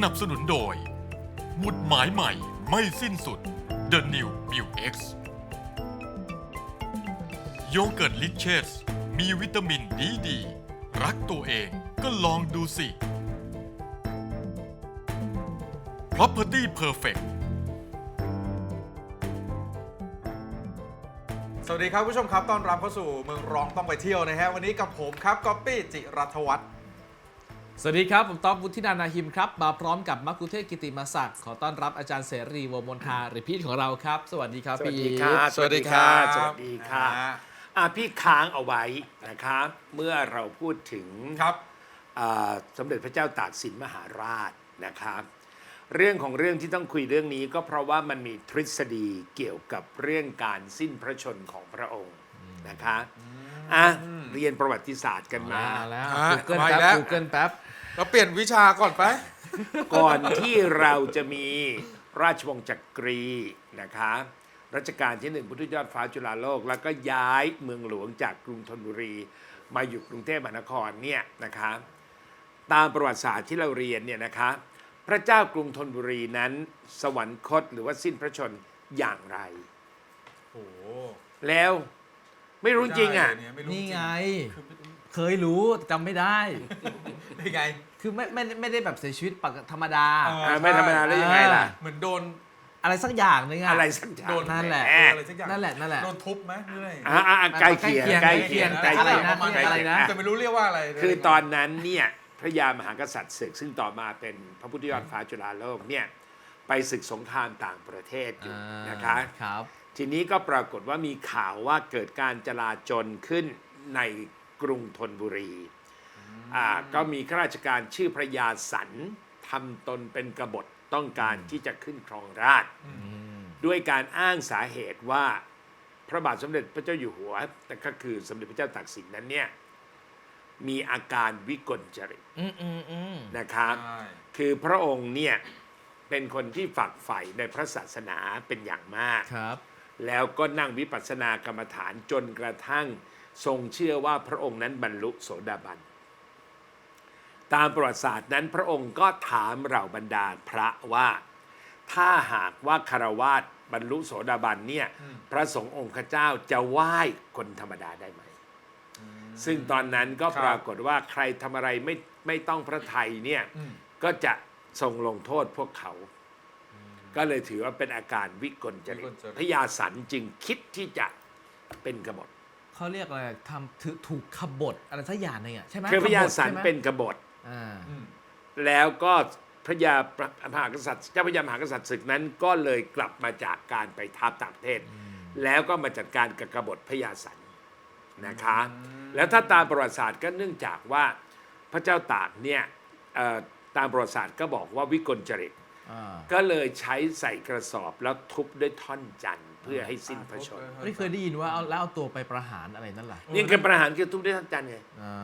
สนับสนุนโดย หมุดหมายใหม่ไม่สิ้นสุด The New m i l X โยเกิร์ตลิเชสมีวิตามินดีดี รักตัวเองก็ลองดูสิ Property Perfect สวัสดีครับผู้ชมครับ ต้อนรับเข้าสู่เมืองรองต้องไปเที่ยวนะฮะ วันนี้กับผมครับก๊อปปี้จิรัฐวัฒน์ สวัสดีครับ ผมต๊อบวุฒินานาหิมครับ มาพร้อมกับมักคุเทศกิติมาศักดิ์ขอต้อนรับอาจารย์เสรีวงศ์มนทาหรือพีทของเราครับ สวัสดีครับสวัสพี่ดีค่ะสวัสดีครับ สวัสดีค่ะอ่าอะพี่ค้างเอาไว้นะครับ เมื่อเราพูดถึงครับอ่าสมเด็จพระเจ้าตากสินมหาราชนะครับ เรื่องของเรื่องที่ต้องคุยเรื่องนี้ก็เพราะว่ามันมีทฤษฎีเกี่ยวกับเรื่องการสิ้นพระชนของพระองค์นะคะอะเรียนประวัติศาสตร์กันมา มาแล้วอะกูเกิลมาอีกแป๊บ แล้วกูเกิลแป๊บ เราเปลี่ยนวิชาก่อนไป ก่อนที่เราจะมีราชวงศ์จักรีนะคะรัชกาลที่หนึ่งพุทธยอดฟ้าจุฬาโลก แล้วก็ย้ายเมืองหลวงจากกรุงธนบุรี มาอยู่กรุงเทพมหานครเนี่ยนะคะตามประวัติศาสตร์ที่เราเรียนเนี่ยนะคะพระเจ้ากรุงธนบุรีนั้น สวรรคตหรือว่าสิ้นพระชนอย่างไร โอ้โหแล้วไม่รู้จริงอะม่ด้เลยเยม่รู้นี่จริไงเคยรู้แต่จำไม่ได้นี่ไง คือไม่ไม่ไม่ได้แบบเสียชีวิตปกติธรรมดา เออ อะไม่ธรรมดาแล้วยังไงล่ะ เหมือนโดน อะไรสักอย่างนึงอะ อะไรสักอย่างโดนนั่นแหละแหมอะไรสักอย่างนั่นแหละนั่นแหละ โดนทุบไหมหรืออะไรอะอะอะใกล้เคียงใกใกล้ล้เคีเคียยงงแต่ใกล้อะไรเคียงนะใกล้อะไรเคียงนะอ่แต่ไม่รู้เรียกว่าอะไรคือตอนนั้นเนี่ยพระยามหากษัตริย์ศึกซึ่งต่อมาเป็นพระพุทธยอดฟ้าจุฬาโลกเนี่ยไปศึกสงครามต่างประเทศอยู่อ่านนะคะ ครับ ทีนี้ก็ปรากฏว่ามีข่าวว่าเกิดการจลาจลขึ้นในกรุงธนบุรี อ่าก็มีข้าราชการชื่อพระยาสันทำตนเป็นกบฏต้องการที่จะขึ้นครองราชย์ด้วยการอ้างสาเหตุว่าพระบาทสมเด็จพระเจ้าอยู่หัวแต่ก็คือสมเด็จพระเจ้าตากสินนั้นเนี่ยมีอาการวิกลจริตอืมอืมอืมนะครับใช่คือพระองค์เนี่ยเป็นคนที่ฝักใฝ่ในพระศาสนาเป็นอย่างมากครับ แล้วก็นั่งวิปัสสนากรรมฐานจนกระทั่งทรงเชื่อว่าพระองค์นั้นบรรลุโสดาบัน ตามประวัติศาสตร์นั้นพระองค์ก็ถามเหล่าบรรดาพระว่า ถ้าหากว่าคารวาสบรรลุโสดาบันเนี่ยพระสงฆ์องค์ข้าเจ้าจะไหว้คนธรรมดาได้ไหม ซึ่งตอนนั้นก็ปรากฏว่าใครทำอะไรไม่ไม่ต้องพระไทยเนี่ยอืมก็จะทรงลงโทษพวกเขา ก็เลยถือว่าเป็นอาการวิกลจริวิกตลจริตพระยาสันจึงคิดที่จะเป็นกบฏเขาเรียกอะไรทำถือถูกขบฏอะไรสักอย่างหนึงอะใช่ไหมคือพระยาสันขบฏใช่ไหมเป็นกบฏ อ่าอืมแล้วก็พระยามหากษัตริย์เจ้าพระยามหากษัตริย์ศึกนั้น ก็เลยกลับมาจากการไปทัพต่างประเทศ แล้วก็มาจัดการกับกบฏพระยาสันนะคะ แล้วถ้าตามประวัติศาสตร์ก็เนื่องจากว่าพระเจ้าตากเนี่ยเอ่อตามประวัติศาสตร์ก็บอกว่าวิกลจริตอ่าก็เลยใช้ใส่กระสอบแล้วทุบด้วยท่อนจันทร์ เพื่อให้สิ้นพระชนม์ไม่เคยได้ยินว่าเอาแล้วเอาตัวไปประหารอะไรนั่นแหละนี่คือประหารคือทุบด้วยท่อนจันทร์ไงอ่า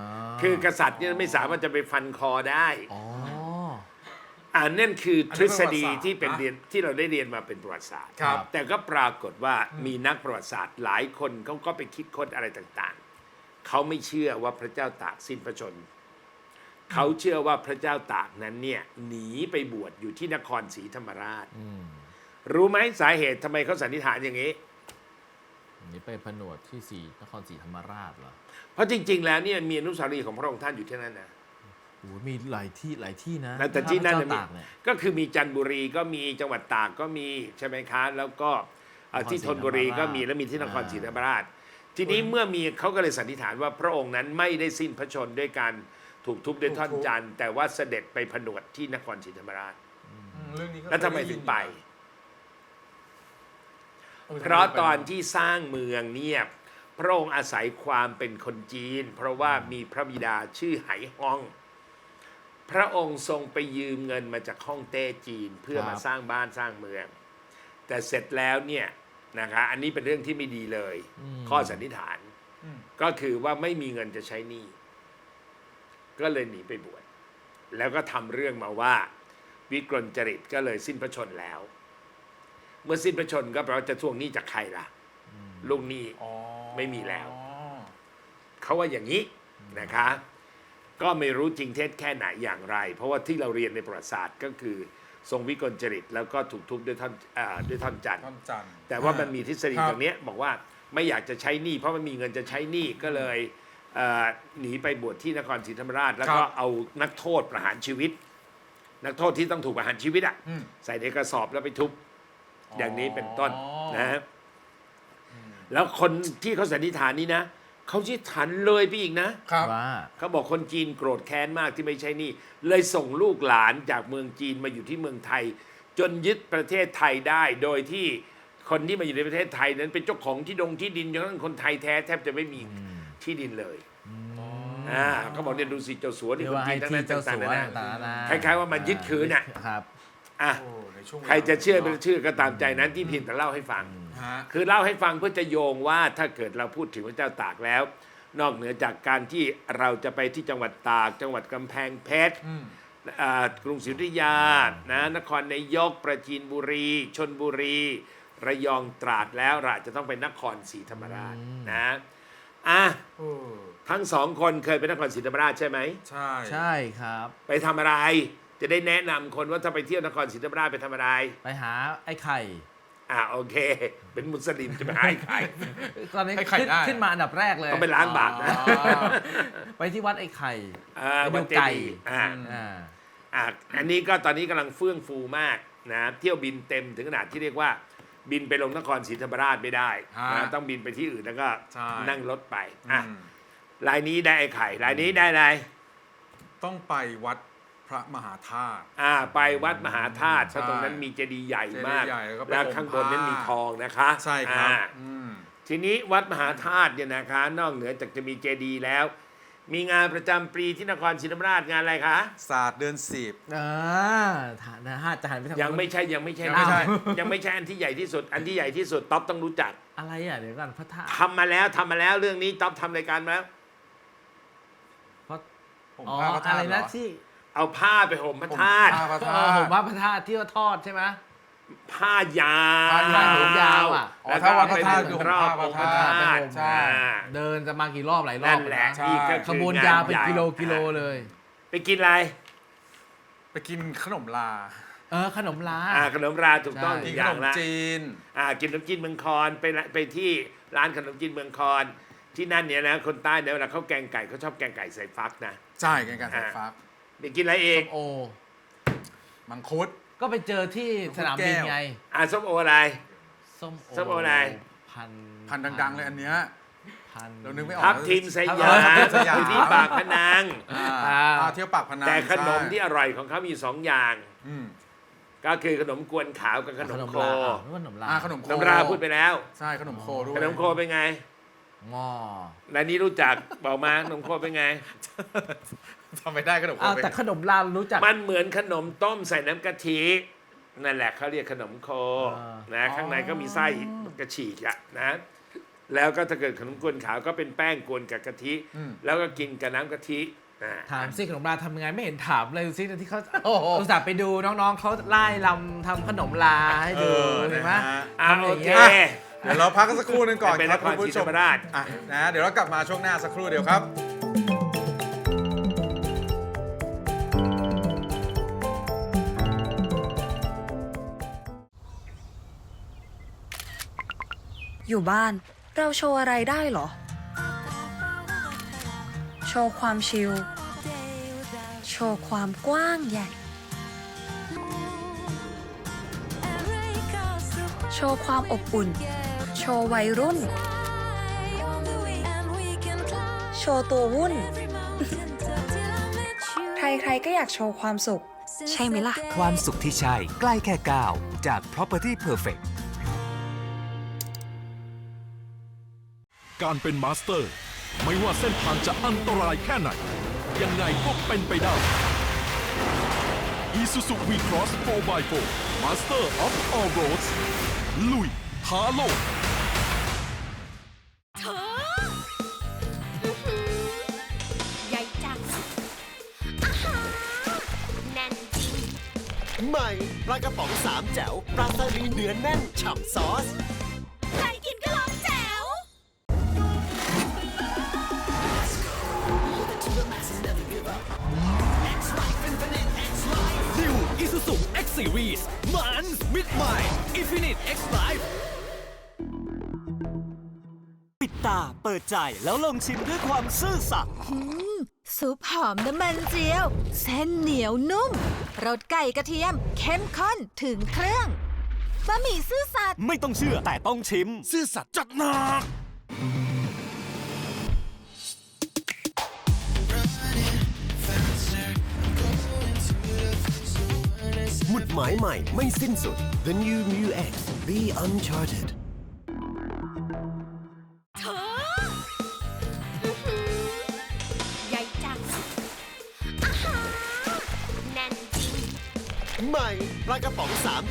คือกษัตริย์เนี่ยไม่สามารถจะไปฟันคอได้อ๋ออ่านั่นคือทฤษฎีอันนี้ที่เป็นประวัติศาสตร์เรียนที่เราได้เรียนมาเป็นประวัติศาสตร์ ครับ แต่ก็ปรากฏว่ามีนักประวัติศาสตร์หลายคนเขาก็ไปคิดค้นอะไรต่างๆ เขาไม่เชื่อว่าพระเจ้าตากสิ้นพระชนม์เขาเชื่อว่าพระเจ้าตากนั้นเนี่ยหนีไปบวชอยู่ที่นครศรีธรรมราช อืม รู้ไหมสาเหตุทำไมเขาสันนิษฐานอย่างนี้ นี่ไปผนวดที่สีนครศรีธรรมราชเหรอเพราะจริง ๆ แล้วเนี่ยมีอนุสาวรีย์ของพระองค์ท่านอยู่ที่นั่นนะโอ้โหมีหลายที่หลายที่นะแต่ที่นั่นพน่ะระมีเจ้าตากเนี่ย ก็คือมีจันทบุรีก็มีจังหวัดตากก็มีใช่ไหมคะแล้วก็เอ่อนครศรีที่ธนบุรีก็มีธรรมราชแล้วมีที่นครอ่าศรีธรรมราช ทีนี้เมื่อมีเขาก็เลยสันนิษฐานว่าพระองค์นั้นไม่ได้สิ้นพระชนม์ด้วยการถูกทุบด้วยท่อนจันทร์แต่ว่าเสด็จไปผนวดที่นครศรีธรรมราช อืมเรื่องนี้ก็แล้วทำไมถึงไปออ เพราะตอนที่สร้างเมืองเนี่ยพระองค์อาศัยความเป็นคนจีน เพราะว่ามีพระบิดาชื่อไหฮอง พระองค์ทรงไปยืมเงินมาจากฮ่องเต้จีนเพื่อครับมาสร้างบ้านสร้างเมือง แต่เสร็จแล้วเนี่ยนะคะอันนี้เป็นเรื่องที่ไม่ดีเลย ข้อสันนิษฐานอืมก็คือว่าไม่มีเงินจะใช้หนี้ก็เลยหนีไปบวชแล้วก็ทำเรื่องมาว่า วิกลจริตก็เลยสิ้นพระชนม์แล้ว เมื่อสิ้นพระชนม์ก็แปลว่าจะทวงหนี้จากใครล่ะ ลูกหนี้ อ๋อไม่มีแล้ว เขาว่าอย่างนี้นะคะ ก็ไม่รู้จริงเท็จแค่ไหนอย่างไร เพราะว่าที่เราเรียนในประวัติศาสตร์ก็คือ ทรงวิกลจริต แล้วก็ถูกทุบด้วยท่อนอ่าด้วยท่อนจันทร์ ท่อนจันทร์แต่ว่ามันมีทฤษฎีครับตรงเนี้ยบอกว่าไม่อยากจะใช้หนี้เพราะมันมีเงินจะใช้หนี้ก็เลยเอ่อหนีไปบวชที่นครศรีธรรมราช แล้วก็ครับเอานักโทษประหารชีวิต นักโทษที่ต้องถูกประหารชีวิตอะอืม ใส่ในกระสอบแล้วไปทุบ อย่างนี้เป็นต้นอ๋อนะฮะแล้วคนที่เขาสันนิษฐานนี้นะเขาชิดฐานเลยไปอีกนะ ครับว่า เขาบอกคนจีนโกรธแค้นมากที่ไม่ใช่หนี่ เลยส่งลูกหลานจากเมืองจีนมาอยู่ที่เมืองไทย จนยึดประเทศไทยได้ โดยที่คนที่มาอยู่ในประเทศไทยนั้นเป็นเจ้าของที่ดงที่ดินจนกระทั่งคนไทยแท้แทบจะไม่มีที่ดินเลยอ่าเขาบอกเนี่ยดูสิเจ้าสัวนี่เรียคกนว่าจีให้นทั้งที่นั้นเจ้าต่าสังวๆนานาต่างๆนาคล้ายๆว่ามายึดคืนน่ะครับอะโอ้ใน ช่วงวลาใครจะเชื่อไม่เชื่อก็ตามใจนั้นที่เพียงแต่เล่าให้ฟัง ฮะ คือเล่าให้ฟังเพื่อจะโยงว่าถ้าเกิดเราพูดถึงพระเจ้าตากแล้ว นอกเหนือจากการที่เราจะไปที่จังหวัดตาก จังหวัดกำแพงเพชรอืม อ่ากรุงศรีอยุธยานะนครนายกประจีนบุรีชนบุรี ระยองตราดแล้วเราอาจจะต้องไปนครศรีธรรมราชนะอะโอ้ทั้งสองคนเคยไปนครศรีธรรมราชใช่ไหม ใช่ ใช่ครับ ไปทำอะไร จะได้แนะนำคนว่าถ้าไปเที่ยวนครศรีธรรมราชไปทำอะไร ไปหาไอ้ไข่ อะโอเค เป็นมุสลิมจะไปให้ใครตอนนี้ไอ้ไข่ขึ้นได้ ขึ้นมาอันดับแรกเลยต้องไปล้างบาปนะ อ๋อไปที่วัดไอ้ไข่อ่าไปดูวัดเจไก่ดีย์อ่าอ่า อะอันนี้ก็ตอนนี้กำลังเฟื่องฟูมากนะเที่ยวบินเต็มถึงขนาดที่เรียกว่า บินไปลงนครศรีธรรมราชไม่ได้ฮะนะต้องบินไปที่อื่นแล้วก็ใช่ นั่งรถไปอะอืม รายนี้ได้ไอ้ไข่รายนี้ได้อะไร ต้องไปวัด พระมหาธาตุ อ่า ไปวัดมหาธาตุเพใช่ราะตรงนั้นมีเจดีย์ใหญ่มาก เจดีย์ใหญ่แล้วก็ไปแล้วข้างบนนั้นห่มผ้ามีมีทองนะคะใช่ครับอ่าอืม ทีนี้วัดมหาธาตุเนี่ยนะคะ นอกเหนือจากจะมีเจดีย์แล้ว มีงานประจำปีที่นครศรีธรรมราชงานอะไรคะ ศาสตร์เดือนสิบ อ่าฐานนะฮะจะหันไปทางยังไม่นู้นใช่ยังไม่ใช่ยังไม่ใช่ ยังไม่ใช่อันที่ใหญ่ที่สุด อันที่ใหญ่ที่สุดต๊อปต้องรู้จักอะไรอะเดี๋ยวก่อนพระธาตุทำมาแล้วทำมาแล้วเรื่องนี้ต๊อปทำรายการมาแล้วเพราะผมอ๋อผ้าพระธาอะไรตุเหรนะอที่ เอาผ้าไปห่มพระธาตุผ้าพระเอธาอตุผมว่าพระธาตุที่ว่าทอดใช่ไหม ผ้ายาวผ้ายาวผมยาวอะ อ๋อแล้วถ้าก็วัดไปพระธาตุคือรอบห่อมงค์ผ้าพพระระธาธาตุตุใช่ อ่าเดินจะมากี่รอบหลายรอนั่บนแหละใช่ นี่ก็ขคือบวนงานยาวเป็นใหญ่กิโลกิโลเลย ไปกินอะไรไปกินขนมลาเออขนมลา อ่าขนมราถูกต้องใช่หกินึ่นงขอนย่างมละจีน อ่ากินขนมจีนเมืองคอนไปละไปที่ร้านขนมจีนเมืองคอนที่นั่นเนี่ยนะคนใต้เนี่ยเวลาเขาแกงไก่เขาชอบแกงไก่ใส่ฟักนะ ใช่กันการใส่ฟัก ไปกินอะไรเองโอ มังคุด ก็ไปเจอที่สนามบินไง อ่าส้มโออะไร ส้มโอส้มโออะไร พันพันธุ์ดัง ๆ เลยอันเนี้ย พัน เรานึกไม่ออก ทับทิมสยามทับทิมสยามอยู่ที่ปากพนัง อ่าอ่า อ่าเที่ยวปากพนังแต่ขนมใช่ที่อร่อยของเขามีสองอย่าง อืมก็คือขนมกวนขาวกับขนขมนมโคลาอะนึกว่าขนมลาอ่าขนมโคขนมราพูดไปแล้ว ใช่ขนมโคด้วยขนมโคเป็นไง งอรายนี้รู้จักบอกมาขนมโคเป็นไง ทำไม่ได้ขนมโคอ้าวเป็นแต่ขนมลารู้จัก มันเหมือนขนมต้มใส่น้ำกะทินั่นแหละเขาเรียกขนมโคอ่านะข้างในก็มีไส้กระฉีกอะนะ แล้วก็ถ้าเกิดขนมกวนขาวก็เป็นแป้งกวนกับกะทิ อืม แล้วก็กินกับน้ำกะทิอ่า ถามซิขนมลาทำยังไงไม่เห็นถามเลยดูซิที่เขาโอ้โห อุตส่าห์ไปดูน้องๆเขาไล่ลำทำขนมลาให้ดูเออเห็นไหม นะฮะ อ่าทำโออย่างเคเงี้ย เดี๋ยวเราพักกันสักครู่หนึงก่อนเป็นครับนครคุณผู้ชศรีธรมรมราช อะนะเดี๋ยวเรากลับมาช่วงหน้าสักครู่เดียวครับ อยู่บ้านเราโชว์อะไรได้เหรอ โชว์ความชิล โชว์ความกว้างใหญ่ โชว์ความอบอุ่น โชว์วัยรุ่น โชว์ตัววุ่น ใครๆก็อยากโชว์ความสุข ใช่ไหมล่ะ ความสุขที่ใช่ใกล้แค่ก้าวจาก Property Perfect การเป็นมาสเตอร์ ไม่ว่าเส้นทางจะอันตรายแค่ไหน ยังไงก็เป็นไปได้ Isuzu V-Cross 4x4 Master of All Roads ลุยท้าโลก ใหม่ปลากระป๋องสามแจ๋วปลาสลีเนื้อแน่นฉ่ำซอส ใครกินก็ร้องแจ๋ว New Isuzu X Series มันมิดใหม่ Infinite X Life ปิดตาเปิดใจแล้วลองชิมด้วยความซื่อสัตย์ ซุปหอมน้ำมันเจียว เส้นเหนียวนุ่มรสไก่กระเทียม เข้มข้นถึงเครื่องบะหมี่ซื่อสัตย์ไม่ต้องเชื่อแต่ต้องชิม ซื่อสัตย์จัดหนัก หมุดหมายใหม่ไม่สิ้นสุด The New Mu X Be Uncharted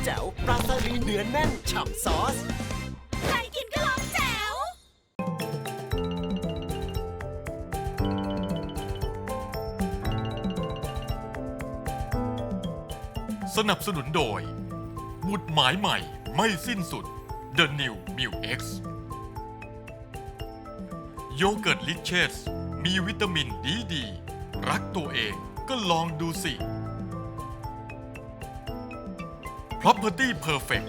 แจ๋วปลาสลิดเนื้อแน่นฉ่ำซอส ใครกินก็ร้องแจ๋ว สนับสนุนโดย หมุดหมายใหม่ไม่สิ้นสุด The New m i l X โยเกิร์ตลิเชสมีวิตามินดีดี รักตัวเองก็ลองดูสิ Property Perfect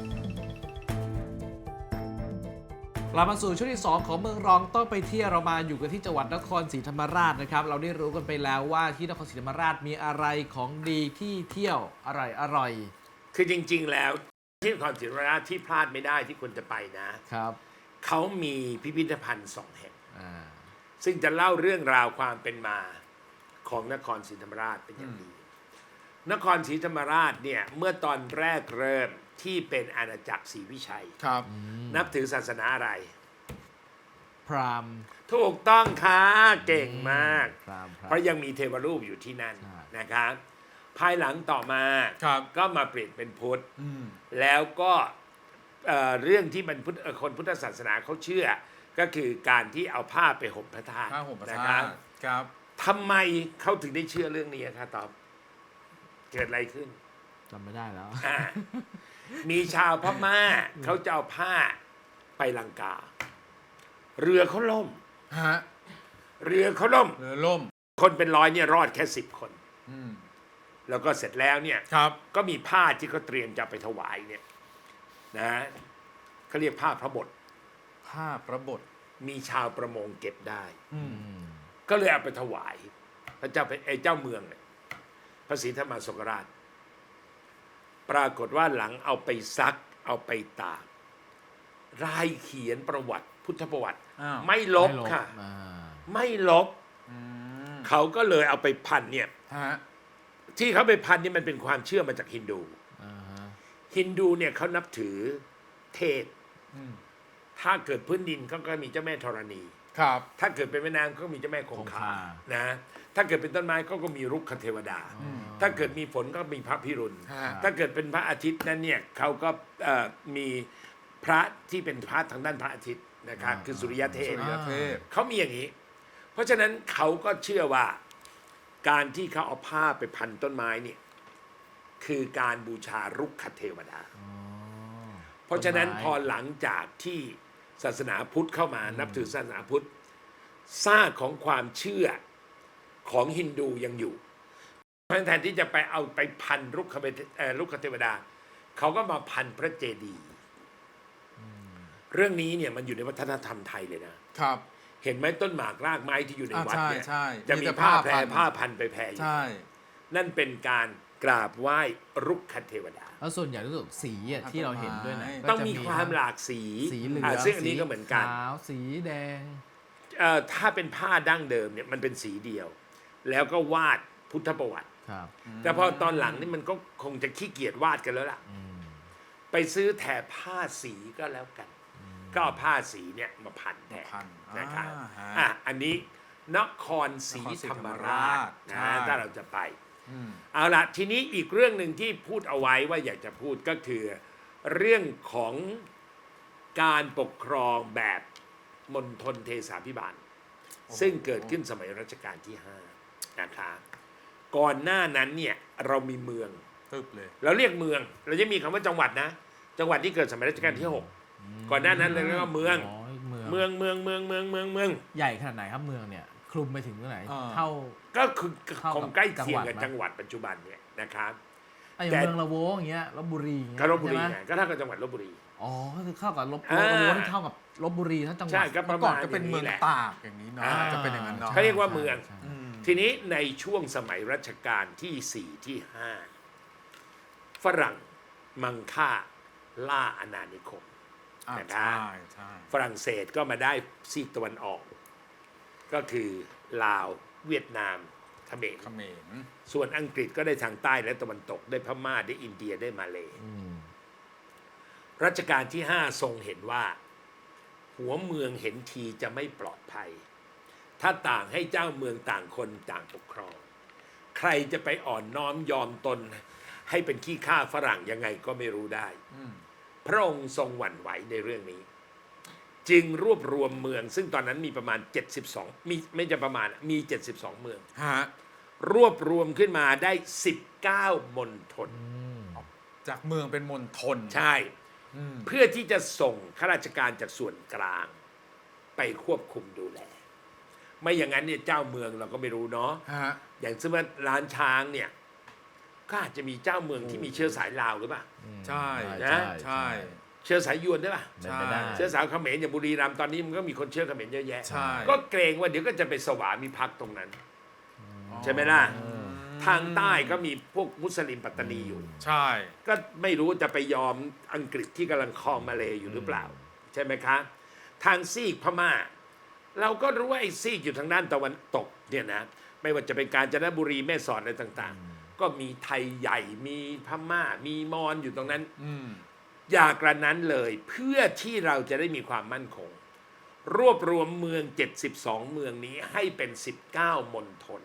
กลับมาสู่ช่วงที่ 2 ของเมืองรองต้องไปเที่ยวเรามาอยู่กันที่จังหวัดนครศรีธรรมราชนะครับ เราได้รู้กันไปแล้วว่าที่นครศรีธรรมราชมีอะไรของดีที่เที่ยวอร่อยอร่อยคือจริง ๆ แล้วที่นครศรีธรรมราชที่พลาดไม่ได้ที่ควรจะไปนะ ครับเขามีพิพิธภัณฑ์สองแห่ง อ่าซึ่งจะเล่าเรื่องราวความเป็นมาของนครศรีธรรมราชเป็นอย่างดี นครศรีธรรมราชเนี่ยเมื่อตอนแรกเริ่มที่เป็นอาณาจักรศรีวิชัย ครับ นับถือศาสนาอะไร พรามถูกต้องค่ะเก่งมาก พรามพรามเพราะยังมีเทวรูปอยู่ที่นั่นใช่ นะครับ ภายหลังต่อมาครับ ก็มาเปลี่ยนเป็นพุทธ อืม แล้วก็เอ่อเรื่องที่มันพุทธเอ่อคนพุทธศาสนาเขาเชื่อ ก็คือการที่เอาผ้าไปห่มพระธาตุข้าวผมประนะทาครับครับ ทำไมเขาถึงได้เชื่อเรื่องนี้ครับตอบ เกิดอะไรขึ้นจำไม่ได้แล้ว อ่ามีชาวพม่าเขาจะเอาผ้าไปลังกา เรือเขาล่ม ฮะเรือเขาล่ม เรือล่ม คนเป็นร้อยเนี่ยรอดแค่สิบคน อืมแล้วก็เสร็จแล้วเนี่ย ครับ ก็มีผ้าที่เขาเตรียมจะเอาไปถวายเนี่ยนะเขาเรียกผ้าพระบท ผ้าพระบท มีชาวประมงเก็บได้ อืม ก็เลยเอาไปถวายพระเจ้าเป็นไอ้เจ้าเมืองเนี่ย พระศรีธรรมาสงราช ปรากฏว่าหลังเอาไปซัก เอาไปตากรายเขียนประวัติ พุทธประวัติ อ้าวไม่ลบไม่ค่ะ อ่าไม่ลบ อืมเขาก็เลยเอาไปพันเนี่ยฮะที่เขาไปพันนี่มันเป็นความเชื่อมาจากฮินดู อ่าฮะฮินดูเนี่ยเขานับถือเทพ อืมถ้าเกิดพื้นดินเขาก็มีเจ้าแม่ธรณี ครับ ถ้าเกิดเป็นแม่น้ำก็มีเจ้าแม่คงคงคาคา นะ ถ้าเกิดเป็นต้นไม้ก็ก็มีรุกขเทวดา ถ้าเกิดมีฝนก็มีพระพิรุณ ฮะ ถ้าเกิดเป็นพระอาทิตย์นั้นเนี่ยเขาก็เอ่อมีพระที่เป็นพระทางด้านพระอาทิตย์นะครับคือสุริยเทสุพริยเทพ เขามีอย่างนี้ เพราะฉะนั้นเขาก็เชื่อว่าการที่เขาเอาผ้าไปพันต้นไม้เนี่ยคือการบูชารุกขเทวดาอ๋อเพราะฉะนั้นต้นไม้ พอหลังจากที่ ศาสนาพุทธเข้ามานับถือศาสนาพุทธซากของความเชื่อของฮินดูยังอยู่เพราะฉะนั้นแทนที่จะไปเอาไปพันรุกขเบเอ่อรุกขเทวดา เขาก็มาพันพระเจดีย์เรื่องนี้เนี่ยมันอยู่ในวัฒนธรรมไทยเลยนะครับ เห็นไหมต้นหมากรากไม้ที่อยู่ในอ่าวัดเนี่ยใช่ใช่จะมีมีแต่ผ้าผ้าแพรพันผ้าพันไปแพรอยู่ใช่นั่นเป็นการ กราบไหว้รุกขเทวดา แล้วส่วนใหญ่รู้สึกสีอะที่เราเห็นด้วยนะต้นไม้ต้องก็จะมีความหลากสีสีเหลืองอ่าซึ่งอันนี้สีก็เหมือนกันขาวสีแดง เอ่อถ้าเป็นผ้าดั้งเดิมเนี่ยมันเป็นสีเดียว แล้วก็วาดพุทธประวัติ ครับ แต่พอตอนหลังนี่มันก็คงจะขี้เกียจวาดกันแล้วล่ะ อืม ไปซื้อแถบผ้าสีก็แล้วกัน ก็เอาผ้าสีเนี่ยมาพันแทนพันนะครับอ่าฮะอะอันนี้นครศรีนครศรีธรรมธรรมราราชชนะใช่ ถ้าเราจะไปอืม เอาละทีนี้อีกเรื่องหนึ่งที่พูดเอาไว้ว่าอยากจะพูดก็คือ เรื่องของการปกครองแบบมณฑลเทสาพิบาล ซึ่งเกิดขึ้นสมัยรัชกาลที่5นะคะก่อนหน้านั้นเนี่ยเรามีเมืองตึบเลยเราเรียกเมือง เราจะมีคำว่าจังหวัดนะ จังหวัดที่เกิดสมัยรัชกาลที่ 6 ก่อนหน้านั้นเราเรียกว่าเมืองอ๋อเมืองเมืองเมืองเมืองเมืองเมืองเมืองใหญ่ขนาดไหนครับเมืองเนี่ยค ลุมไปถึงเท่าไหนอ่า เท่า ก็คือเท่ากับคงใกล้เคียงกับจัจังงหหวัวัดดไหมปัจจุบันเนี่ยนะครับ ไอ้อย่างแต่ เมืองละโวอย่างเงี้ยลบบุรีอย่างเงี้ยก็ลบบุรีใช่ไหมไงก็เท่ากับจังหวัดลบบุรี อ๋อก็คือเข้ากับลบอ่า ละโวนี่เท่ากับลบบุรีทั้งจังหวัใช่ด ก็ปเมื่ระอก่อมานณก็เป็นอย่างเมืองแหละ ตากอย่างนี้เนาะอ่า จะเป็นอย่างนั้นเนาะเขาเรียกว่าเมือง ใช่ อืม ทีนี้ในช่วงสมัยรัชกาลที่สี่ที่ห้าฝรั่งมังค่าล่าอาณานิคม อ่านะครับ ใช่ใช่ฝรั่งเศสก็มาได้ซีกตะวันออก ก็คือลาวเวียดนามเขมรเขมรส่วนอังกฤษก็ได้ทางใต้และตะวันตกได้พม่าได้อินเดียได้มาเลยอืมรัชกาลที่ห้าทรงเห็นว่า หัวเมืองเห็นทีจะไม่ปลอดภัย ถ้าต่างให้เจ้าเมืองต่างคนต่างปกครอง ใครจะไปอ่อนน้อมยอมตน ให้เป็นขี้ข้าฝรั่งยังไงก็ไม่รู้ได้อืมพระองค์ทรงหวั่นไหวในเรื่องนี้ จึงรวบรวมเมือง ซึ่งตอนนั้นมีประมาณ 72 มีไม่จะประมาณมี 72 เมือง ฮะรวบรวมขึ้นมาได้ 19มณฑลจากเมืองเป็นมณฑลใช่ อืมเพื่อที่จะส่งข้าราชการจากส่วนกลาง ไปควบคุมดูแล ไม่อย่างนั้นเนี่ยเจ้าเมืองเราก็ไม่รู้เนาะ ฮะอย่างเช่นว่าร้านช้างเนี่ย ก็อาจจะมีเจ้าเมืองที่มีเชื้อสายลาวหรือเปล่า ใช่นะใช่ เชื้อสายยวนได้ป่ะเป็นไปได้ เชื้อสายเขมรอย่างบุรีรัมย์ตอนนี้มันก็มีคนเชื้อเขมรเยอะแยะ ใช่ก็เกรงว่าเดี๋ยวก็จะไปสวามิภักดิ์ตรงนั้น ใช่ไหมล่ะ ทางใต้ก็มีพวกมุสลิมปัตตานีอยู่ ใช่ ก็ไม่รู้จะไปยอมอังกฤษที่กำลังครองมาเลยอยู่หรือเปล่า ใช่ไหมคะ ทางซีกพม่า เราก็รู้ว่าไอ้ซีกอยู่ทางด้านตะวันตกเนี่ยนะไม่ว่าจะเป็นการจนบุรีแม่สอดอะไรต่างๆ ก็มีไทยใหญ่มีพม่ามีมอญอยู่ตรงนั้น อืม อย่ากระนั้นเลยเพื่อที่เราจะได้มีความมั่นคง รวบรวมเมือง 72 เมืองนี้ให้เป็น 19 มณฑล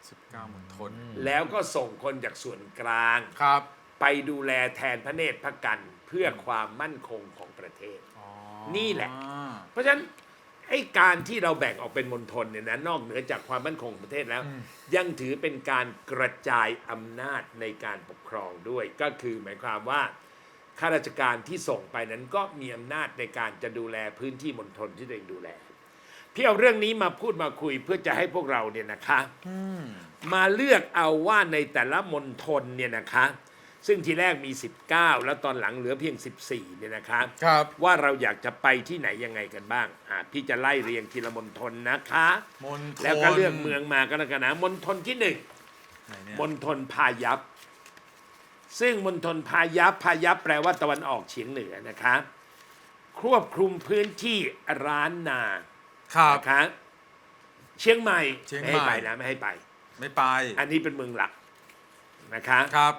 19มณฑลแล้วก็ส่งคนจากส่วนกลางครับ ไปดูแลแทนพระเนตรพระกันเพื่อความมั่นคงของประเทศอ๋อนี่แหละ เพราะฉะนั้นไอ้การที่เราแบ่งออกเป็นมณฑลเนี่ยนะนอกเหนือจากความมั่นคงของประเทศแล้ว ยังถือเป็นการกระจายอำนาจในการปกครองด้วยก็คือหมายความว่า ข้าราชการที่ส่งไปนั้นก็มีอำนาจในการจะดูแลพื้นที่มณฑลที่ตัวเองดูแล พี่เอาเรื่องนี้มาพูดมาคุยเพื่อจะให้พวกเราเนี่ยนะคะมาเลือกเอาว่าในแต่ละมณฑลเนี่ยนะคะ ซึ่งทีแรกมี 19 แล้วตอนหลังเหลือเพียง 14เนี่ยนะคะครับว่าเราอยากจะไปที่ไหนยังไงกันบ้างอะพี่จะไล่เรียงทีละมณฑลนะคะ มณฑลแล้วก็เลือกเมืองมาก็แล้วกันนะมณฑลที่หนึ่งไหนเนี่ยมณฑลพายัพ ซึ่งมณฑลพายัพพายัพแปลว่าตะวันออกเฉียงเหนือนะคะควบคุมพื้นที่ร้านนาครับ นะคะเชียงใหม่เชียงไม่ให้ใหม่ไปนะไม่ให้ไป ไม่ไปอันนี้เป็นเมืองหลักนะคะ ครับ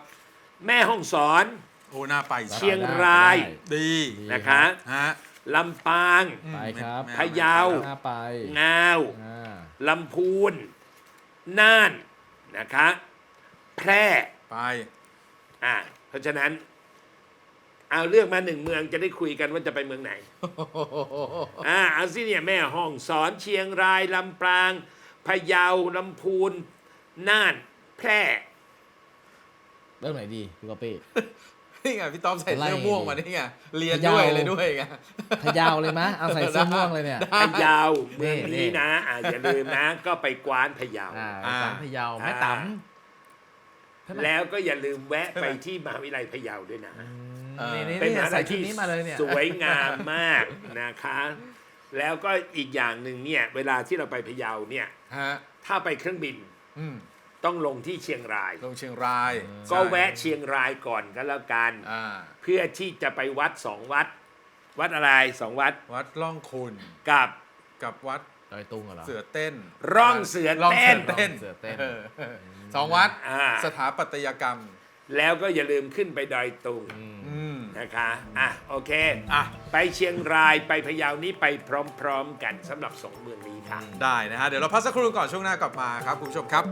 แม่ห้องสอน โอ้น่าไปเชียงราย ดีนะคะ ฮะลำปาง อืมไปครับ ไม่พะเยาหน้าไปงาว อ่าลำพูน น่าน นะคะ แพร่ ไป อ่า เพราะฉะนั้น เอาเลือกมาหนึ่งเมืองจะได้คุยกันว่าจะไปเมืองไหน อ่าเอาสิเนี่ยแม่ห้องสอนเชียงรายลำปางพะเยาลำพูนน่าน แพร่ เริ่มไหนดีพี่กอปปี้ นี่ไงพี่ต้อมใส่ไล่เสื้อม่วงมานี่ไงเรียนพะเยาด้วยเลยด้วยไงพะเยาเลยมะเอาใส่เสื้อม่วงเลยเนี่ย พะเยาเมืองนี่นี้นะอ่าอย่าลืมนะ ก็ไปกวานพะเยาอ่าอ่าสามพะเยาแม่ต๋ำใช่ไหม แล้วก็อย่าลืมแวะไปที่มหาวิทยาลัยพะเยาด้วยนะ อืมนี่นี่เป็นนี่มหาวิทยาใส่ลัยชุดที่นี้มาเลยเนี่ย สวยงามมากนะคะ แล้วก็อีกอย่างหนึ่งเนี่ยเวลาที่เราไปพะเยาเนี่ย ฮะถ้าไปเครื่องบินอืมต้องลงที่เชียงราย ลงเชียงรายก็ใช่แวะเชียงรายก่อนก็แล้วกัน อ่าเพื่อที่จะไปวัดสองวัด วัดอะไรสองวัดวัดล่องคุณกับ กับวัดดอยตุงเหรอ เสือเต้นร่องเสือร่องเต้นเต้นเสือเต้นออ สองวัดอ่า สถาปัตยกรรม แล้วก็อย่าลืมขึ้นไปดอยตุงอืม นะคะ อะ โอเค อะ ไปเชียงรายไปพะเยานี้ไปพร้อมๆกันสำหรับสองเมืองนี้ค่ะ ได้นะฮะ เดี๋ยวเราพักสักครู่ก่อนช่วงหน้ากลับมาครับ คุณผู้ชมครับ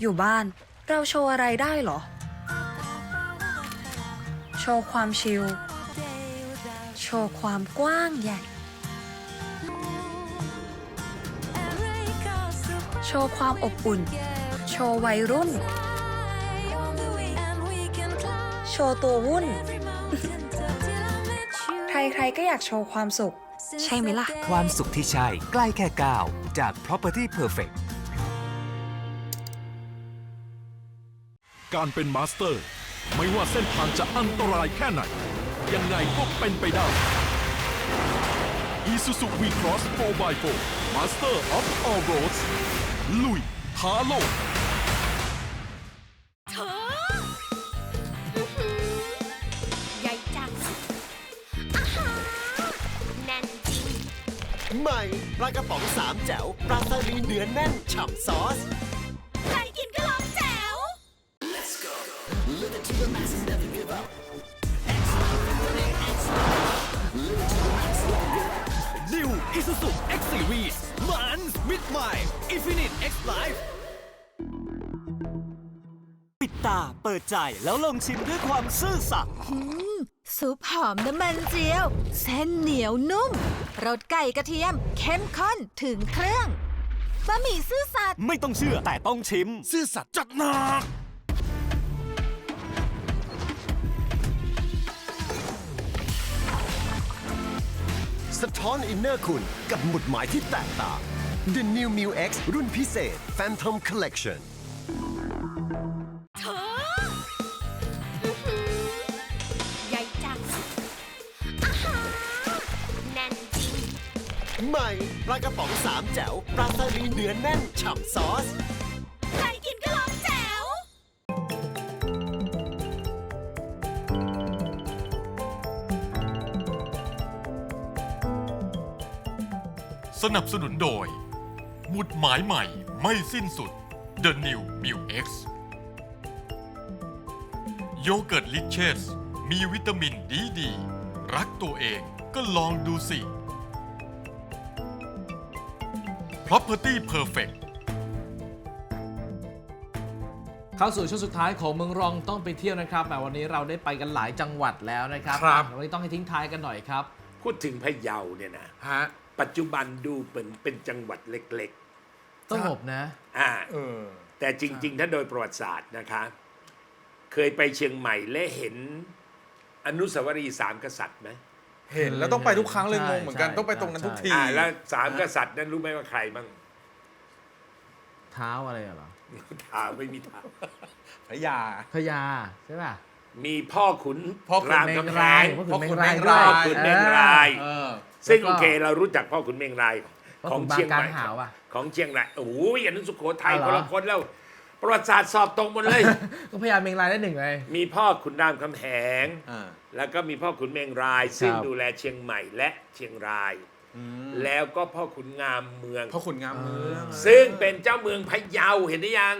อยู่บ้านเราโชว์อะไรได้เหรอโชว์ความชิล โชว์ความกว้างใหญ่ โชว์ความอบอุ่น โชว์วัยรุ่น โชว์ตัววุ่นใครครๆก็อยากโชว์ความสุข ใช่ไหมล่ะ ความสุขที่ใช่ใกล้แค่ก้าวจาก Property Perfect การเป็นมาสเตอร์ ไม่ว่าเส้นทางจะอันตรายแค่ไหน ยังไงก็เป็นไปได้ Isuzu V-Cross 4x4 Master of All Roads ลุยท้าโลก เธออื้อหือใหญ่จังอาหารแน่นจริง ใหม่ปลากระป๋องสามแจ๋วปลาสลิดเนื้อแน่น ฉ่ำซอส Isuzu X Series มันมิดใหม่ Infinite X Life ปิดตาเปิดใจแล้วลองชิมด้วยความซื่อสัตย์ซุปหอมน้ำมันเจียว เส้นเหนียวนุ่มรสไก่กระเทียม เข้มข้นถึงเครื่องบะหมี่ซื่อสัตย์ไม่ต้องเชื่อแต่ต้องชิม ซื่อสัตย์จัดหนักะท้อนอินเนอร์คุณกับหมุดหมายที่แตกต่าง The New Mu X รุ่นพิเศษ Phantom Collection เธออื้อหือใหญ่จังอาหารแน่นจริง ใหม่ปลากระป๋องสามแจ๋วปลาสลิดเนื้อแน่นฉ่ำซอส ใครกินก็ลอง สนับสนุนโดย หมุดหมายใหม่ไม่สิ้นสุด The New m i l X โยเกิร์ตลิเชสมีวิตามินดีดี รักตัวเองก็ลองดูสิ Property Perfect เข้าสู่ช่วงสุดท้ายของเมืองรองต้องไปเที่ยวนะครับแต่วันนี้เราได้ไปกันหลายจังหวัดแล้วนะครับครับ วันนี้ต้องให้ทิ้งท้ายกันหน่อยครับ พูดถึงพะเยาเนี่ยนะฮะ ปัจจุบันดูเป็นเป็นจังหวัดเล็กสงบนะ ๆอ่าเออ แต่จริง ๆ ถ้าโดยประวัติศาสตร์นะคะ เคยไปเชียงใหม่และเห็นอนุสาวรีย์สามกษัตริย์ไหมเห็นแล้วต้องไปทุกครั้งเลยใช่งงเหมือนกันใช่ต้องไปตรงนั้นทุกทีอ่าแล้วสามกษัตริย์นั้นรู้ไหมว่าใครบ้างเท้าอะไรเหรอถามไม่มีถามพระยาพญาใช่ป่ะ มีพ่อขุนพ่อขุนรามคำแหงพ่อขุนเมงพ่ราอยขุนเมงรายด้วยพ่อขุนเมงราย เออ ซึ่งแล้วก็โอเคเรารู้จักพ่อขุนเมงรายพ่อของขุนเชียงใหม่บางกลางหาวอะของเชียงรายโอ้โหอย่างนั้นสุโขทัยอ๋อเหรอคนละคนแล้ว ประวัติศาสตร์สอบตรงหมดเลยก็พญาเมงรายได้หนึ่งเลยมีพ่อขุนรามคำแหงอ่าแล้วก็มีพ่อขุนเมงราย ซึ่งครับดูแลเชียงใหม่และเชียงรายอืมแล้วก็พ่อขุนงามเมืองพ่อขุนงามเมือง ซึ่งเป็นเจ้าเมืองพะเยาเห็นหรือยัง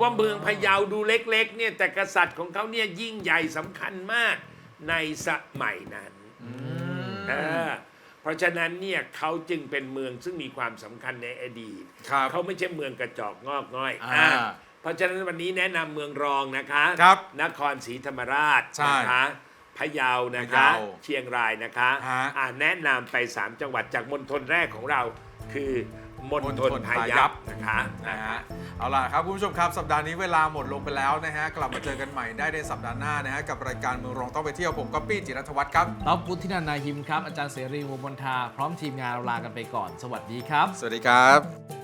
ว่าเมืองพะเยาดูเล็กๆเนี่ยแต่กษัตริย์ของเขาเนี่ยยิ่งใหญ่สำคัญมากในสมัยนั้นเออเพราะฉะนั้นเนี่ยเขาจึงเป็นเมืองซึ่งมีความสำคัญในอดีตครับเขาไม่ใช่เมืองกระจอกงอกง่อยอ่าอ่าเพราะฉะนั้นวันนี้แนะนำเมืองรองนะคะครับนครศรีธรรมราชใช่นะคะพะเยานะคะ พะเยาเชียงรายนะคะฮะ อ่าแนะนำไป 3 จังหวัดจากมณฑลแรกของเราคือมณฑลพายัพนะคะ นะฮะ เอาล่ะครับคุณผู้ชมครับสัปดาห์นี้เวลาหมดลงไปแล้วนะฮะกลับมาเจอกันใหม่ได้ในสัปดาห์หน้านะฮะกับรายการเมืองรองต้องไปเที่ยวผมก็ปี้จิรัตวัฒน์ครับต๊อบพุทธินันท์นาหิมครับอาจารย์เสรีวงศ์มนทาพร้อมทีมงานเราลากันไปก่อน สวัสดีครับ สวัสดีครับ